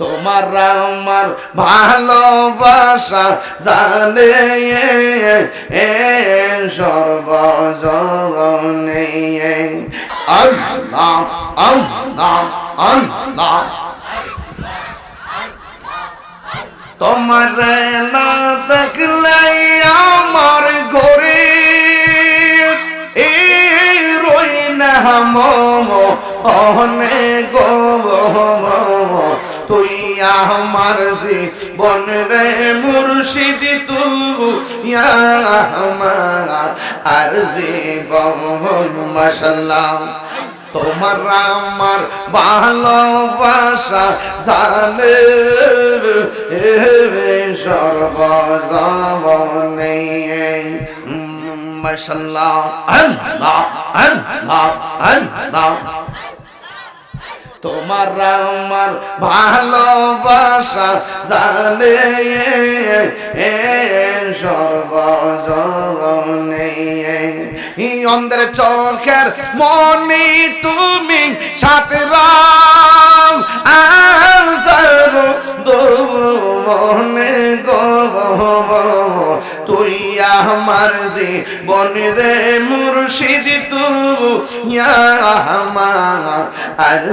তোমার আমার ভালোবাসা জানে এ সর্বজনে তোমার না দেখলে আমার ঘরে এই রই না মোমো আমার জীবন রে মুর্শিদ তু আমার আর জীবন মাশাল্লাহ তোমার আমার ভালোবাসা জানে সর্বজনে মশাল্লাহ আল্লাহ আল্লাহ আল্লাহ। তোমার আমার ভালোবাসা জানে সর্বজনে। অন্ধের চোখের মনি তুমি সাত রাম মনে গো। তুই আমার জীবন রে মুর্শিদ তু আমার আর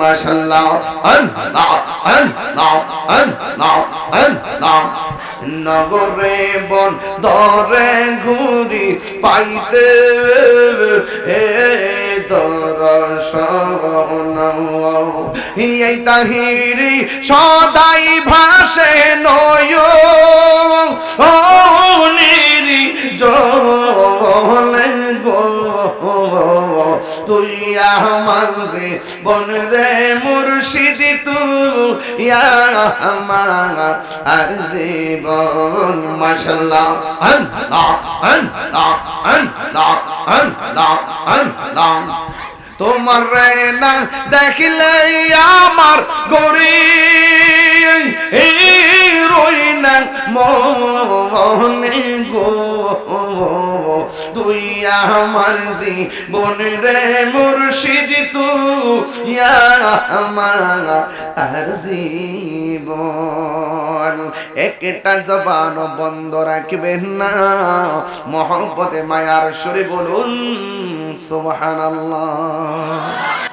মাশাল্লাহ নগরে বন দরে ঘুরি পাইতে হে দর্শন। এই তাহিরি সদাই ভাসে নয় তুই আমার বন রে মুর্শিদ, তুই আর জীবন মাশাল্লাহ, আল্লাহ তোমার রে না দেখলে আমার গরি রই না গো তুই আমার জীবন রে মুর্শিদ তু আমার আর জীবন। একটা জবান বন্ধ রাখবেন না, মহব্বতে, মায়ার সুরে বলুন, সুবহানাল্লাহ।